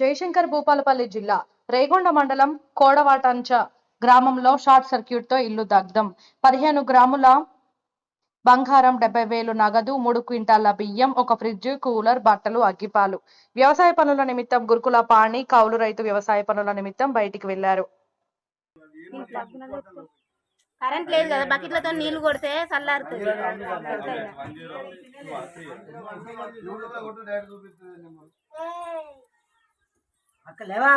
జయశంకర్ భూపాలపల్లి జిల్లా రేగొండ మండలం కోడవాటంచ గ్రామంలో షార్ట్ సర్క్యూట్తో ఇల్లు దగ్ధం. పదిహేను గ్రాముల బంగారం డెబ్బై వేలు నగదు మూడు క్వింటాల బియ్యం ఒక ఫ్రిడ్జ్ కూలర్ బట్టలు అగ్గిపాలు. వ్యవసాయ పనుల నిమిత్తం గురుకుల పాణి కౌలు రైతు వ్యవసాయ పనుల నిమిత్తం బయటికి వెళ్ళారు కరెంట్ లేదు కదా బకెట్లతో నీళ్ళు కొడితే చల్లారుతుంది. అక్క లేవా?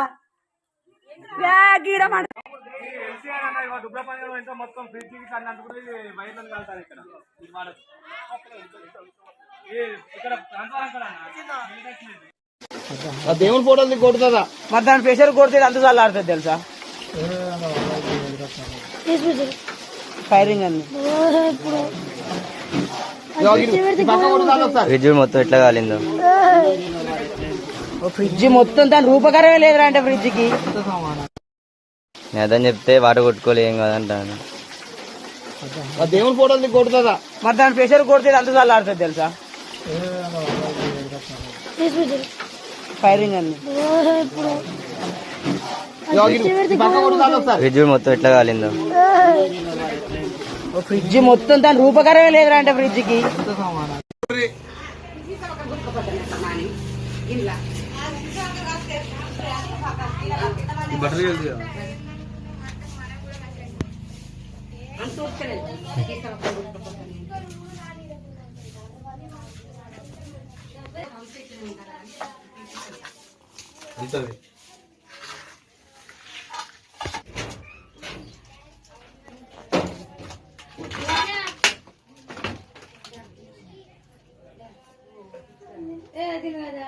మొత్తం ఫ్రిడ్జ్ దేవుని ఫోటోలు కొడుతుందా? మరి దాని ప్రెషర్ కొడితే అంత చల్లారుతుంది తెలుసా? ఫైరింగ్ అన్ని. ఫ్రిడ్జ్ మొత్తం ఎట్లా కాలిందో? ఫ్రిడ్జ్ మొత్తం దాని రూపకరమే లేదురా అంటే ఫ్రిడ్జ్కి నేను అదని చెప్తే వాటర్ కొట్టుకోలే ఏం కాదంటాను. దేవుని ఫోటోలు కొడుతుందా? మరి దాని ప్రెషర్ కొడితే అంత చల్లారుతుంది తెలుసా? ఫైరింగ్ అన్ని. ఫ్రిడ్జ్ మొత్తం ఎట్లా కాలిందో. ఫ్రిడ్జ్ మొత్తం దాని రూపకరమే లేదురా అంటే ಇಲ್ಲ ಬರ್ಲಿ ಅಂತೋಗ್ತಾರೆ ಏ ಅದಿಲ್ವಾದ